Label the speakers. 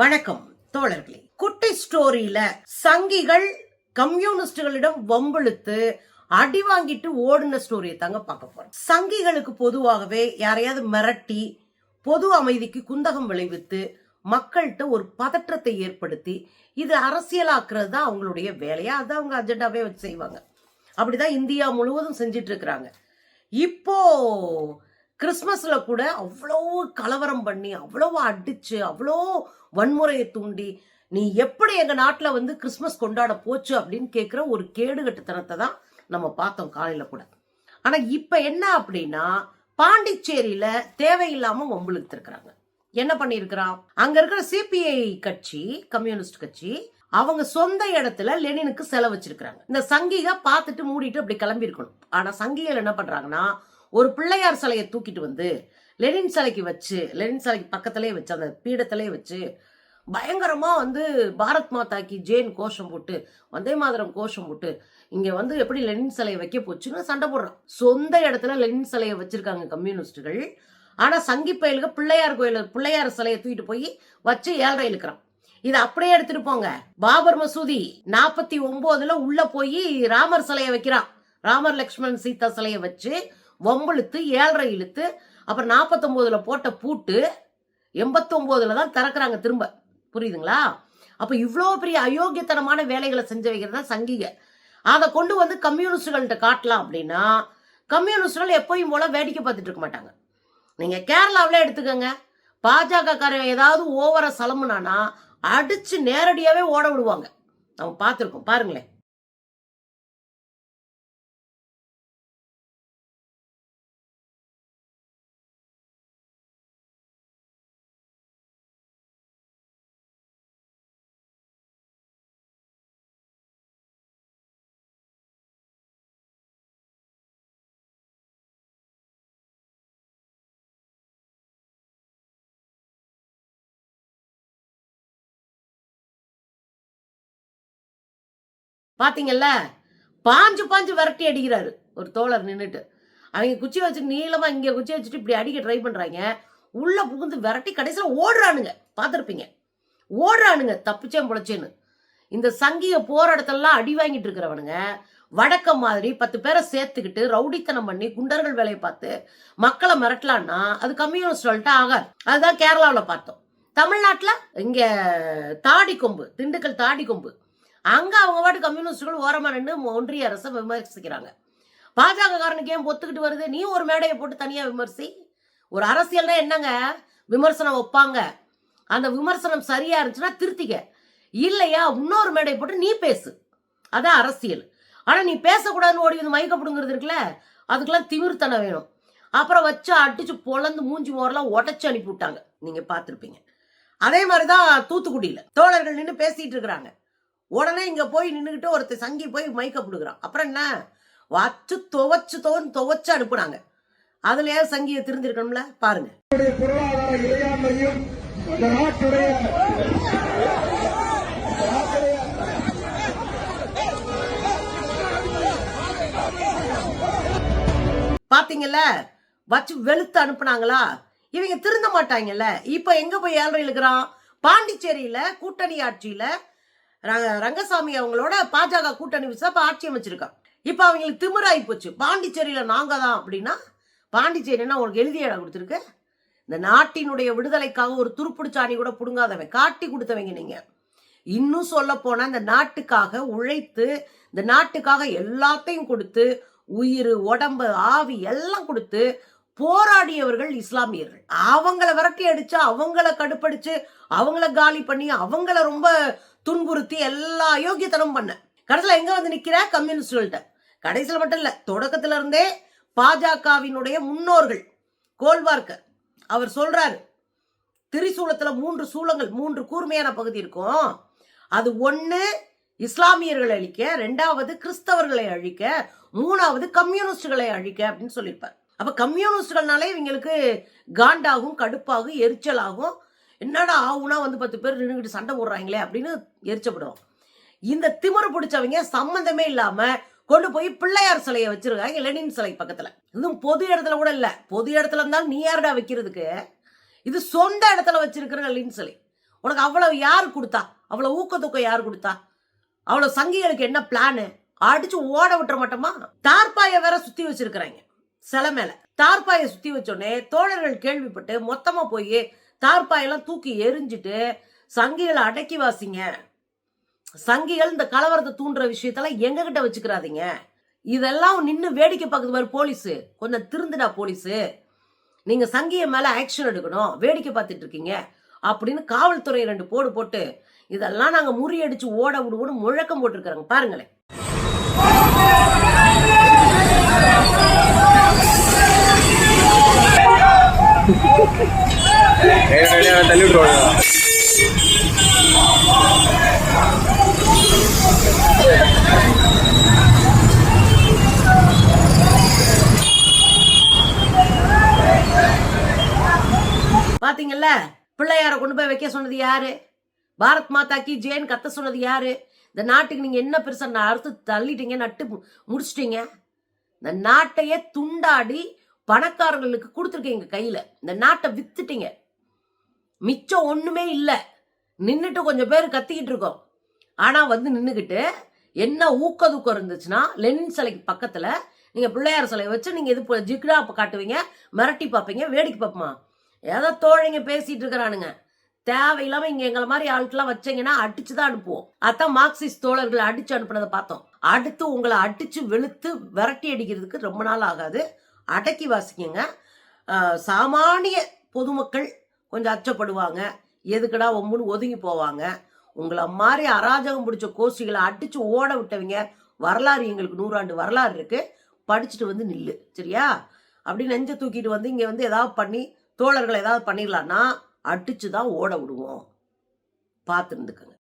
Speaker 1: வணக்கம் தோழர்களே. குட்டி ஸ்டோரியில சங்கிகள் கம்யூனிஸ்டுகளிடம் வம்பிழுத்து அடி வாங்கிட்டு ஓடின ஸ்டோரியை தாங்க பார்க்க போறோம். சங்கிகளுக்கு பொதுவாகவே யாரையாவது மிரட்டி பொது அமைதிக்கு குந்தகம் விளைவித்து மக்கள்கிட்ட ஒரு பதற்றத்தை ஏற்படுத்தி இது அரசியலாக்குறது தான் அவங்களுடைய வேலையா? அதான் அவங்க அஜெண்டாவே வச்சு செய்வாங்க. அப்படிதான் இந்தியா முழுவதும் செஞ்சிட்டு இருக்கிறாங்க. இப்போ கிறிஸ்மஸில் கூட அவ்வளோ கலவரம் பண்ணி அவ்வளோ அடித்து அவ்வளோ வன்முறையை தூண்டி நீ எப்படி எங்கள் நாட்டில் வந்து கிறிஸ்மஸ் கொண்டாட போச்சு அப்படின்னு கேட்குற ஒரு கேடுகட்டுத்தனத்தை தான் நம்ம பார்த்தோம் காலையில் கூட. ஆனால் இப்போ என்ன அப்படின்னா பாண்டிச்சேரியில் தேவையில்லாமல் வம்பிழுத்துருக்குறாங்க. என்ன பண்ணியிருக்கிறான் அங்க இருக்கிற சிபிஐ கட்சி கம்யூனிஸ்ட் கட்சி அவங்க சொந்த இடத்துல லெனினுக்கு செலவு வச்சிருக்கிறாங்க. இந்த சங்கிக பார்த்துட்டு மூடிட்டு அப்படி கிளம்பி இருக்கணும் ஆனா சங்கிகள் என்ன பண்றாங்கன்னா ஒரு பிள்ளையார் சிலையை தூக்கிட்டு வந்து லெனின் சிலைக்கு வச்சு லெனின் சிலைக்கு பக்கத்துலேயே வச்சு அந்த பீடத்திலே வச்சு பயங்கரமாக வந்து பாரத் மாதாக்கு ஜெயின் கோஷம் போட்டு வந்தே மாதரம் கோஷம் போட்டு இங்கே வந்து எப்படி லெனின் சிலையை வைக்க போச்சுன்னு சண்டை போடுறான். சொந்த இடத்துல லெனின் சிலையை வச்சுருக்காங்க கம்யூனிஸ்டுகள். ஆனால் சங்கி பயலுக்கு பிள்ளையார் கோயில் பிள்ளையார் சிலையை தூக்கிட்டு போய் வச்சு ஏழரை இழுக்கிறான். இதை அப்படியே எடுத்துட்டு போங்க. பாபர் மசூதி நாற்பத்தி ஒம்போதில் உள்ள போய் ராமர் சிலையை வைக்கிறான். ராமர் லக்ஷ்மண் சீதா சிலையை வச்சு வம்பிழுத்து ஏழரை இழுத்து அப்புறம் நாற்பத்தொம்போதில் போட்ட பூட்டு எண்பத்தொம்போதில் தான் திறக்கிறாங்க திரும்ப. புரியுதுங்களா? அப்போ இவ்வளோ பெரிய அயோக்கியத்தனமான வேலைகளை செஞ்சு வைக்கிறது தான் சங்கிக. அதை கொண்டு வந்து கம்யூனிஸ்டுகள்கிட்ட காட்டலாம் அப்படின்னா கம்யூனிஸ்டுகள் எப்பயும் போல வேடிக்கை பார்த்துட்டு இருக்க மாட்டாங்க. நீங்கள் கேரளாவில் எடுத்துக்கோங்க. பாஜக காரன் ஏதாவது ஓவரை சலமுனானா அடித்து நேரடியாகவே ஓட விடுவாங்க. நம்ம பார்த்துருக்கோம். பாருங்களேன். பாத்தீங்கல்ல? பாஞ்சு பாஞ்சு விரட்டி அடிக்கிறாரு. ஒரு தோழர் நின்றுட்டு அவங்க குச்சி வச்சு நீளமா இங்க குச்சி வச்சுட்டு இப்படி அடிக்க ட்ரை பண்றாங்க. உள்ள புகுந்து விரட்டி கடைசியில் ஓடுறானுங்க. பார்த்துருப்பீங்க ஓடுறானுங்க தப்பிச்சேன் பொழைச்சேன்னு. இந்த சங்கிய போற இடத்துலலாம் அடி வாங்கிட்டு இருக்கிறவனுங்க வடக்க மாதிரி பத்து பேரை சேர்த்துக்கிட்டு ரவுடித்தனம் பண்ணி குண்டர்கள் வேலையை பார்த்து மக்களை மிரட்டலான்னா அது கம்யூனிஸ்ட்கள்ட்ட ஆகாது. அதுதான் கேரளாவில் பார்த்தோம். தமிழ்நாட்டில் இங்கே தாடி கொம்பு திண்டுக்கல் தாடி கொம்பு அங்க அவங்க பாட்டு கம்யூனிஸ்டுகள் ஓரமா நின்று ஒன்றிய அரசை விமர்சிக்கிறாங்க. பாஜக காரனுக்கு ஏன் பொத்துக்கிட்டு வருது? நீ ஒரு மேடையை போட்டு தனியா விமர்சி. ஒரு அரசியல்னா என்னங்க? விமர்சனம் வைப்பாங்க அந்த விமர்சனம் சரியா இருந்துச்சுன்னா திருத்திக்க. இல்லையா? இன்னொரு மேடையை போட்டு நீ பேசு. அதான் அரசியல். ஆனா நீ பேசக்கூடாதுன்னு ஓடி வந்து மயக்க பிடுங்கிறது இருக்குல்ல? அதுக்கெல்லாம் திமிர்த்தனம் வேணும். அப்புறம் வச்சு அடிச்சு பொழந்து மூஞ்சி மோரெல்லாம் உடச்சு அனுப்பி விட்டாங்க. நீங்க பார்த்துருப்பீங்க. அதே மாதிரிதான் தூத்துக்குடியில. தோழர்கள் நின்று பேசிட்டு இருக்கிறாங்க. உடனே இங்க போய் நின்றுக்கிட்டு ஒருத்தர் சங்கி போய் மைக்க பிடுக்குறான் அப்புறம் என்ன? வச்சு துவைச்சு துவன்னு துவைச்சு அனுப்புனாங்க. அதுலயே சங்கியை திருந்திருக்கணும்ல பாருங்க.
Speaker 2: நாட்டுடைய பொருளாதார இறையாண்மையும் இந்த நாட்டுடைய
Speaker 1: பாத்தீங்கல்ல? வச்சு வெளுத்து அனுப்புனாங்களா? இவங்க திருந்த மாட்டாங்கல்ல? இப்ப எங்க போய் ஏழரை இழுக்கிறான் பாண்டிச்சேரியில கூட்டணி ஆட்சியில ரங்கசாமி அவங்களோட பாஜக கூட்டணி வச்சு இப்போ ஆட்சி அமைச்சிருக்கான் இப்போ அவங்களுக்கு திமிராகி போச்சு. பாண்டிச்சேரியில் நாங்கள் தான் அப்படின்னா பாண்டிச்சேரின்னா உனக்கு எழுதிய இடம் கொடுத்துருக்கு? இந்த நாட்டினுடைய விடுதலைக்காக ஒரு துருப்பிடிச்சாணி கூட பிடுங்காதவன். காட்டி கொடுத்தவங்க நீங்கள் இன்னும் சொல்ல போனால் இந்த நாட்டுக்காக உழைத்து இந்த நாட்டுக்காக எல்லாத்தையும் கொடுத்து உயிர் உடம்பு ஆவி எல்லாம் கொடுத்து போராடியவர்கள் இஸ்லாமியர்கள். அவங்கள விரட்டி அடிச்சு அவங்கள கடுப்படிச்சு அவங்கள காலி பண்ணி அவங்கள ரொம்ப துன்புறுத்தி எல்லா அயோக்கியத்தனம் பண்ண. கடைசியில் எங்க வந்து நிக்கிற? கம்யூனிஸ்டுகள்கிட்ட கடைசியில் மட்டும் இல்லை தொடக்கத்துல இருந்தே பாஜகவினுடைய முன்னோர்கள் கோல்வார்க்கர் அவர் சொல்றாரு திரிசூலத்துல மூன்று சூளங்கள் மூன்று கூர்மையான பகுதி இருக்கும். அது ஒன்று இஸ்லாமியர்களை அழிக்க ரெண்டாவது கிறிஸ்தவர்களை அழிக்க மூணாவது கம்யூனிஸ்டுகளை அழிக்க அப்படின்னு சொல்லியிருப்பார். அப்போ கம்யூனிஸ்டுகள்னாலே இவங்களுக்கு காண்டாகும் கடுப்பாகும் எரிச்சலாகும். என்னடா ஆகுனா வந்து பத்து பேர் நின்றுக்கிட்டு சண்டை போடுறாங்களே அப்படின்னு எரிச்சப்படுவோம் இந்த திமிரு பிடிச்சவங்க சம்மந்தமே இல்லாமல் கொண்டு போய் பிள்ளையார் சிலையை வச்சிருக்காங்க லெனின் சிலை பக்கத்தில். இதுவும் பொது இடத்துல கூட இல்லை. பொது இடத்துல இருந்தாலும் நீ யாருடா வைக்கிறதுக்கு? இது சொந்த இடத்துல வச்சிருக்கிற லெனின் சிலை. உனக்கு அவ்வளவு யார் கொடுத்தா? அவ்வளோ ஊக்கத்தூக்கம் யார் கொடுத்தா? அவ்வளோ சங்கிகளுக்கு என்ன பிளானு அடிச்சு ஓட விட்டுற மாட்டோமா? தார்பாயை வேற சுற்றி வச்சிருக்கிறாங்க. சிலை மேல. தார்பாயை சுத்தி வச்சோடனே தோழர்கள் கேள்விப்பட்டு மொத்தமா போய் தார்பாயெல்லாம் தூக்கி எரிஞ்சிட்டு சங்கிகளை அடக்கி வாசிங்க. சங்கிகள் இந்த கலவரத்தை தூண்டுற விஷயத்தெல்லாம் எங்க கிட்ட வச்சுக்கிறாதீங்க. இதெல்லாம் நின்னு வேடிக்கை பார்க்குது பாரு போலீஸு. கொஞ்சம் திருந்துடா போலீஸு. நீங்க சங்கிய மேல ஆக்ஷன் எடுக்கணும். வேடிக்கை பார்த்துட்டு இருக்கீங்க. அப்படின்னு காவல்துறை ரெண்டு போடு போட்டு இதெல்லாம் நாங்க முறியடிச்சு ஓட விடுவோம்னு முழக்கம் போட்டிருக்கிறாங்க பாருங்களேன்.
Speaker 3: தள்ளி விட்டுருவாங்க
Speaker 1: பாத்தீங்கல்ல? பிள்ளையார கொண்டு போய் வைக்க சொன்னது யாரு? பாரத் மாதா கி ஜெயின் கத்த சொன்னது யாரு? இந்த நாட்டுக்கு நீங்க என்ன பெருசா அறுத்து தள்ளிட்டீங்க நட்டு முடிச்சிட்டீங்க? இந்த நாட்டையே துண்டாடி பணக்காரர்களுக்கு கொடுத்துருக்கீங்க கையில். இந்த நாட்டை வித்துட்டீங்க. மிச்சம் ஒன்றுமே இல்லை. நின்றுட்டு கொஞ்சம் பேர் கத்திக்கிட்டு இருக்கோம். ஆனால் வந்து நின்றுக்கிட்டு என்ன ஊக்கதுக்கம் இருந்துச்சுன்னா லெனின் சிலைக்கு பக்கத்தில் நீங்கள் பிள்ளையார் சிலையை வச்சு நீங்கள் இது ஜிக்டா காட்டுவீங்க மிரட்டி பார்ப்பீங்க வேடிக்கை பார்ப்போமா? ஏதோ தோழைங்க பேசிகிட்டு இருக்கிறானுங்க. தேவையில்லாமல் இங்கே எங்களை மாதிரி ஆளுக்கெல்லாம் வச்சீங்கன்னா அடிச்சு தான் அனுப்புவோம். அதான் மார்க்சிஸ்ட் தோழர்கள் அடிச்சு அனுப்புனதை பார்த்தோம். அடுத்து உங்களை அடிச்சு வெளுத்து விரட்டி அடிக்கிறதுக்கு ரொம்ப நாள் ஆகாது. அடக்கி வாசிக்கங்க. சாமானிய பொதுமக்கள் கொஞ்சம் அச்சப்படுவாங்க. எதுக்குடா ஒம்புன்னு ஒதுங்கி போவாங்க? உங்களை மாதிரி அராஜகம் பிடிச்ச கோஷ்டிகளை அடிச்சு ஓட விட்டவங்க வரலாறு எங்களுக்கு நூறாண்டு வரலாறு இருக்கு. படிச்சுட்டு வந்து நில்லு சரியா? அப்படி நெஞ்ச தூக்கிட்டு வந்து இங்க வந்து ஏதாவது பண்ணி தோழர்கள் ஏதாவது பண்ணிடலான்னா அடித்து தான் ஓட விடுவோம். பார்த்துருந்துக்குங்க